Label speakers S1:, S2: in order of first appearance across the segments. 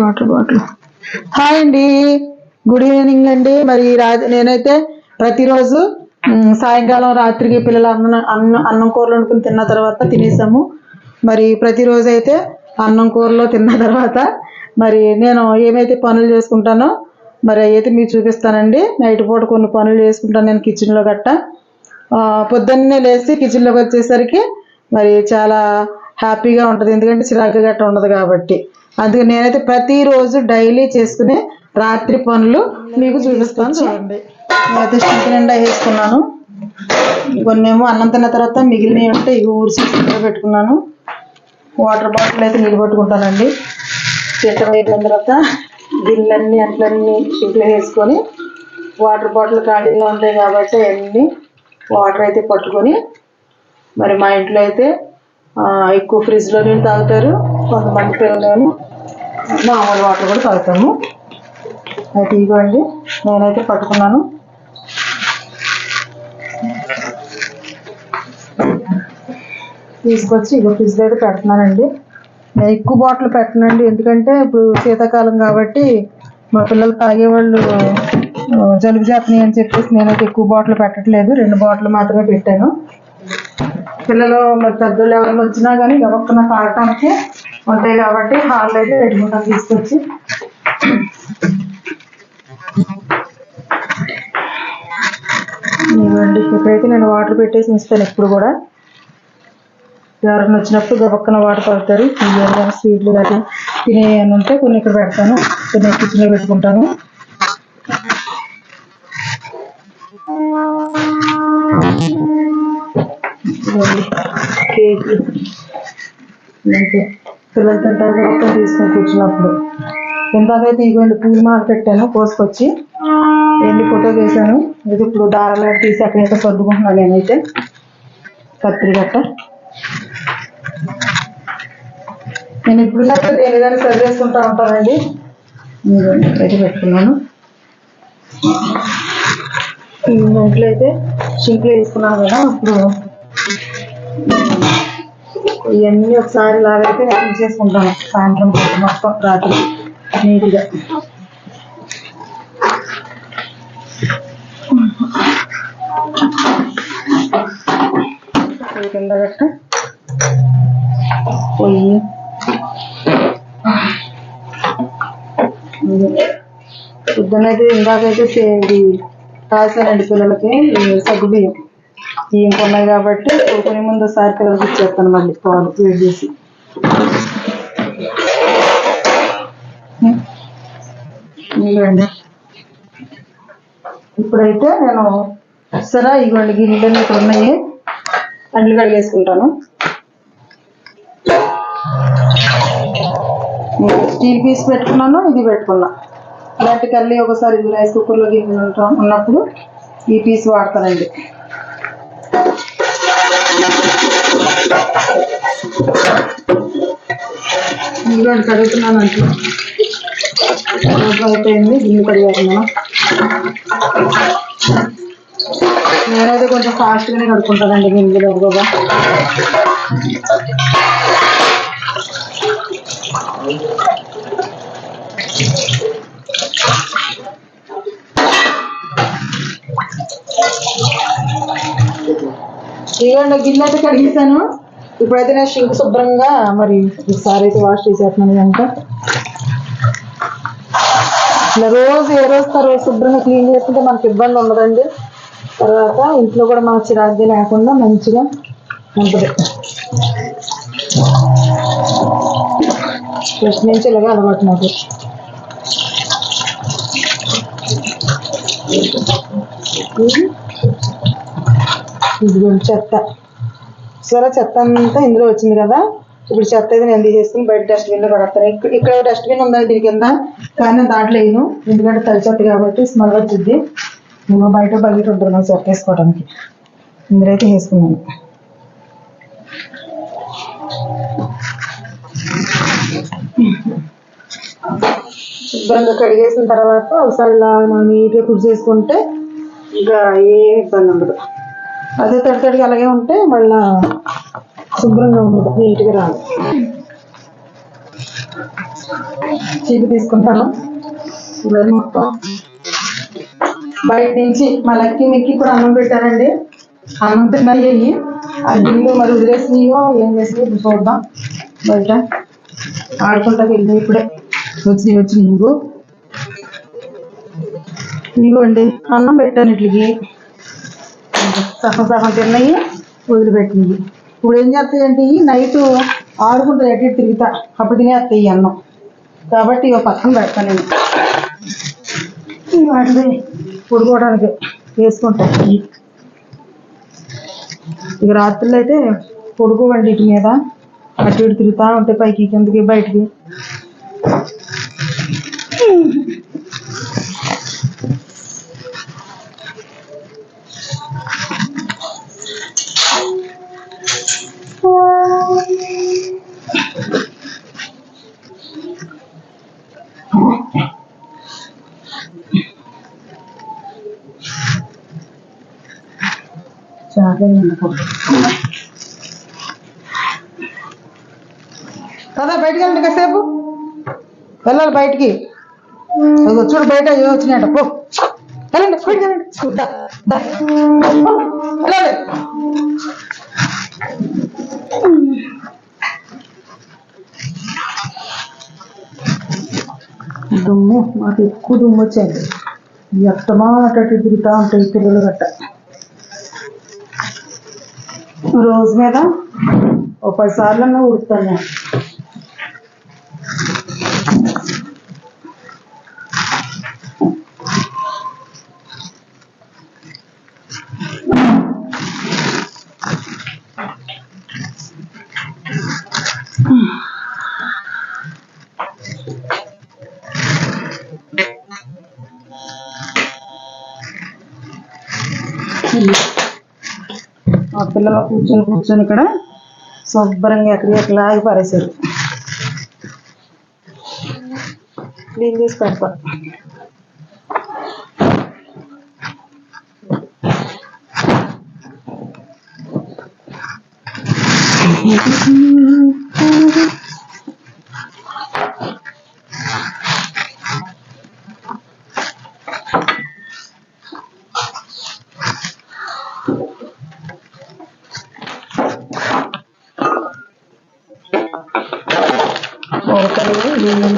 S1: Water bottle. Hi అండి. Good evening అండి. మరి నేనైతే ప్రతిరోజు సాయంకాలం రాత్రికి పిల్లలు అన్నం అన్నం అన్నం కూరలు వండుకుని తిన్న తర్వాత తినేసాము. మరి ప్రతిరోజు అయితే అన్నం కూరలో తిన్న తర్వాత మరి నేను ఏమైతే పనులు చేసుకుంటానో మరి అయితే మీకు చూపిస్తానండి. నైట్ పూట కొన్ని పనులు చేసుకుంటాను నేను కిచెన్లో గట్ట. పొద్దున్నే లేచి కిచెన్లోకి వచ్చేసరికి మరి చాలా హ్యాపీగా ఉంటుంది. ఎందుకంటే చిరాకు గట్ట ఉండదు కాబట్టి. అందుకే నేనైతే ప్రతిరోజు డైలీ చేసుకునే రాత్రి పనులు మీకు చూపిస్తాను చూడండి. నేనైతే షింక్ నిండా వేసుకున్నాను. కొన్ని ఏమో అన్నం తిన్న తర్వాత మిగిలినవి ఉంటే ఇవి ఊరిసి సిద్ధంగా పెట్టుకున్నాను. వాటర్ బాటిల్ అయితే నీళ్ళు పట్టుకుంటానండి. తింటం అయిపోయిన తర్వాత గిన్నెలన్నీ అంట్లన్నీ ఇంట్లో వేసుకొని వాటర్ బాటిల్ ఖాళీగా ఉంటాయి కాబట్టి అన్నీ వాటర్ అయితే పట్టుకొని మరి మా ఇంట్లో అయితే ఎక్కువ ఫ్రిడ్జ్లో నీళ్ళు తాగుతారు. కొంతమంది పిల్లలు మామూలు వాటర్ కూడా తాగుతాము. అయితే ఇవ్వండి నేనైతే పట్టుకున్నాను. తీసుకొచ్చి ఇగో ఫ్రిడ్జ్ అయితే పెడుతున్నానండి. నేను ఎక్కువ బాటిల్ పెట్టనండి ఎందుకంటే ఇప్పుడు శీతాకాలం కాబట్టి మా పిల్లలు తాగేవాళ్ళు జలుబు చేస్తున్నాయి అని చెప్పేసి నేనైతే ఎక్కువ బాటిల్ పెట్టట్లేదు. రెండు బాటిల్ మాత్రమే పెట్టాను. పిల్లలు పెద్దలు ఎవరు ఎవరైనా వచ్చినా కానీ గబక్కన తాగటానికి ఉంటాయి కాబట్టి హాల్లో అయితే పెట్టుకుంటాను తీసుకొచ్చి. ఇవ్వండి ఇక్కడైతే నేను వాటర్ పెట్టేసి ఉంచుతాను ఎప్పుడు కూడా. ఎవరైనా వచ్చినప్పుడు గబక్కన వాటర్ పడతారు స్వీట్లు కానీ తినే ఉంటే కొన్ని ఇక్కడ పెడతాను. కొన్ని కిచెన్లో పెట్టుకుంటాను. కేక్ ఇంకా పిల్లలు తింటారు కాబట్టి తీసుకొని కూర్చున్నప్పుడు ఇందాకైతే ఇవ్వండి పూలు మాల పెట్టాను కోసుకొచ్చి వెళ్ళి ఫోటో తీశాను? ఇది ఇప్పుడు దారాలు తీసి అక్కడైతే సర్దుకుంటున్నాను నేనైతే. కత్తిరి గట్ట నేను ఇప్పుడు దాకా ఏదైనా సర్దేసుకుంటా ఉంటానండి? ఇదిగోండి, పెట్టుకున్నాను. ఇంట్లో అయితే షింక్లో వేసుకున్నాను కదా ఇప్పుడు ఇవన్నీ ఒకసారి లాగైతే నేను చేసుకుంటాను సాయంత్రం మొత్తం రాత్రి నీట్గా. ఇది కింద గట్ట పొయ్యి పొద్దునైతే ఇందాకైతే సే- ఇది కాసానండి పిల్లలకి ఈ ఇంకున్నాయి కాబట్టి కొనే ముందు ఒకసారి పిల్లలకి ఇచ్చేస్తాను మళ్ళీ పాలు వేడి చేసి ఇదిగోండి. ఇప్పుడైతే నేను సరే ఇదిగోండి గిన్నెలు ఇక్కడ ఉన్నాయి. అండ్లు కడిగేసుకుంటాను. స్టీల్ పీస్ పెట్టుకున్నాను ఇది పెట్టుకున్నా. ఇలాంటి కర్రీ ఒకసారి రైస్ కుక్కర్లో గిన్నెలు ఉన్నప్పుడు ఈ పీస్ వాడతానండి. ఇదిగోండి కడుగుతున్నాను అంటే రోజు అయిపోయింది గిన్నె కడిగేస్తున్నాను. నేనైతే కొంచెం ఫాస్ట్గానే కడుక్కుంటానండి గిన్నెలు ఎక్కువగా ఇదిగోండి గిన్నె అయితే కడిగేసాను ఇప్పుడైతే నేను షింక్ శుభ్రంగా మరి ఈసారి అయితే వాష్ చేసేస్తున్నాను కనుక. ఇలా రోజు ఏ రోజు రోజు శుభ్రంగా క్లీన్ చేసుకుంటే మనకి ఇబ్బంది ఉండదండి. తర్వాత ఇంట్లో కూడా మనకు చిరాగ్గా లేకుండా మంచిగా ఉంటుంది. ఫస్ట్ నుంచి ఇలాగే అలవాటు నాకు. ఇది ఇదిగోండి చెత్త సరే చెత్త అంతా ఇందులో వచ్చింది కదా? ఇప్పుడు చెత్త అయితే నేను తీసేసుకుని బయట డస్ట్బిన్లో పడతాను ఇక్కడ ఇక్కడ డస్ట్బిన్ ఉందా దీని కింద? కానీ దాంట్లో వేయను. ఎందుకంటే తడి చెత్త కాబట్టి స్మెల్ వచ్చింది. నేను బయట బయట ఉంటుంది నాకు చెత్త వేసుకోవడానికి ఇందులో అయితే వేసుకున్నాను. శుభ్రంగా కడిగేసిన తర్వాత ఒకసారి ఇలా మనం నీట్గా కుడి చేసుకుంటే ఇంకా ఏ ఇబ్బంది ఉండదు. అదే తడి తడిగా అలాగే ఉంటే మళ్ళా శుభ్రంగా ఉంటుంది నీట్గా రాదు. చీపు తీసుకుంటాను. ఇవన్నీ మొత్తం. బయట నుంచి మా లక్కి మిక్కి కూడా అన్నం పెట్టానండి అన్నం తిన్నాయి ఆ గిన్నెలు మరి వదిలేసినాయో ఏం చేసినాయో చూద్దాం. బయట ఆడుకుంటా వెళ్ళి ఇప్పుడే వచ్చినాయి. నీవు ఇంకో ఇదిగోండి అన్నం పెట్టాను ఇట్లకి. సగం సగం తిన్నాయి వదిలిపెట్టినవి ఇప్పుడు ఏం చేస్తాయంటే ఇవి నైట్ ఆడుకుంటుంది ఎట్టి ఇటు తిరుగుతా అప్పుడు తినేస్తాయి అన్నం. కాబట్టి ఇక పక్కన పెడతాను నేను. వాటిని ఉడుకోవడానికి వేసుకుంటా. ఇక రాత్రులు అయితే పడుకోవండి ఇటు మీద. అటు ఇటు తిరుగుతూ ఉంటాయి పైకి కిందకి బయటికి చాలా కదా బయటికి వెళ్ళండి కాసేపు. వెళ్ళాలి బయటికి. చూడు బయట ఏ వచ్చినాయంట. పో. వెళ్ళండి బయటికి వెళ్ళండి దా, దుమ్ము మాకు ఎక్కువ దుమ్ము వచ్చాయండి. ఎత్తమా అటు ఇటు తిరుగుతూ ఉంటాయి పిల్లలు గట్ట. రోజు మీద ఓ పది సార్లు ఉడుతాను పిల్లలు కూర్చొని కూర్చొని ఇక్కడ శుభ్రంగా ఎక్కడికి ఎక్కడ ఆగి పారేశారు. క్లీన్ చేసి పెడతా. ఒకరి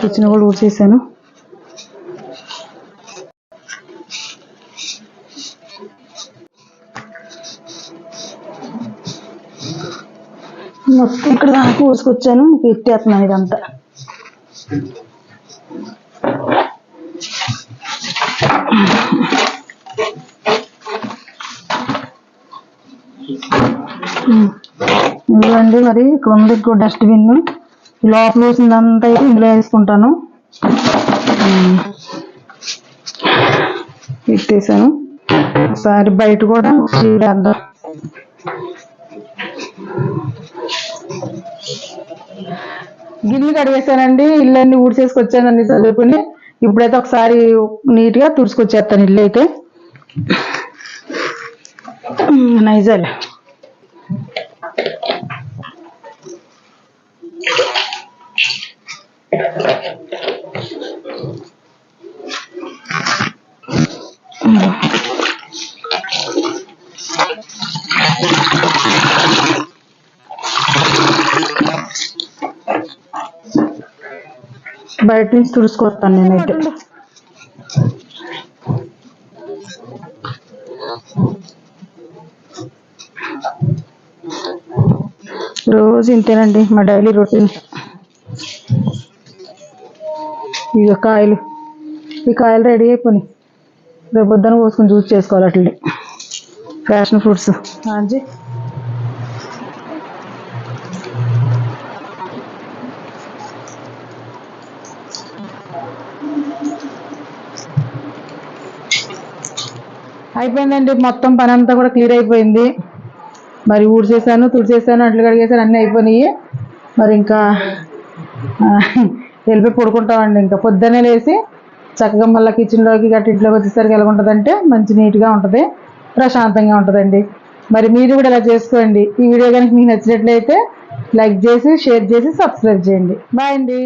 S1: కిచెన్ కూడా ఊడ్చేసాను మొత్తం ఇక్కడ దాకా ఊసుకొచ్చాను పెట్టేస్తున్నాను ఇదంతా. ఇదిగోండి మరి ఇక్కడ ఉంది ఇంకో డస్ట్బిన్ లోపల వేసిందంతా అయితే ఇందులో వేసుకుంటాను. ఇట్టేసాను ఒకసారి బయట కూడా చేద్దాం గిన్నెలు కడిగేసానండి ఇల్లు అన్ని ఊడ్చేసుకొచ్చానండి చదువుకుని. ఇప్పుడైతే ఒకసారి నీట్గా తుడుచుకొచ్చేస్తాను ఇల్లు అయితే. నైజాలు. బయట నుంచి తుడుచుకొస్తాను నేనైతే. రోజు ఇంతేనండి మా డైలీ రొటీన్ ఇక కాయలు. ఈ కాయలు రెడీ అయిపోయి రేపు పొద్దున కోసుకొని జ్యూస్ చేసుకోవాలి అట్లే ఫ్యాషన్ ఫ్రూట్స్. అంజీ అయిపోయిందండి. మొత్తం పని అంతా కూడా క్లియర్ అయిపోయింది. మరి ఊడ్చేసాను తుడిచేసాను అట్లు కడిగేసాను అన్నీ అయిపోయినాయి. మరి ఇంకా వెళ్ళిపోయి పడుకుంటామండి. ఇంకా పొద్దున్నే లేచి చక్కగా మళ్ళీ కిచెన్లోకి గట్టి ఇంట్లోకి వచ్చేసరికి ఎలా ఉంటుందంటే మంచి నీట్గా ఉంటుంది ప్రశాంతంగా ఉంటుందండి. మరి మీరు కూడా ఇలా చేసుకోండి. ఈ వీడియో కనుక మీకు నచ్చినట్లయితే లైక్ చేసి షేర్ చేసి సబ్స్క్రైబ్ చేయండి. బాయ్ అండి.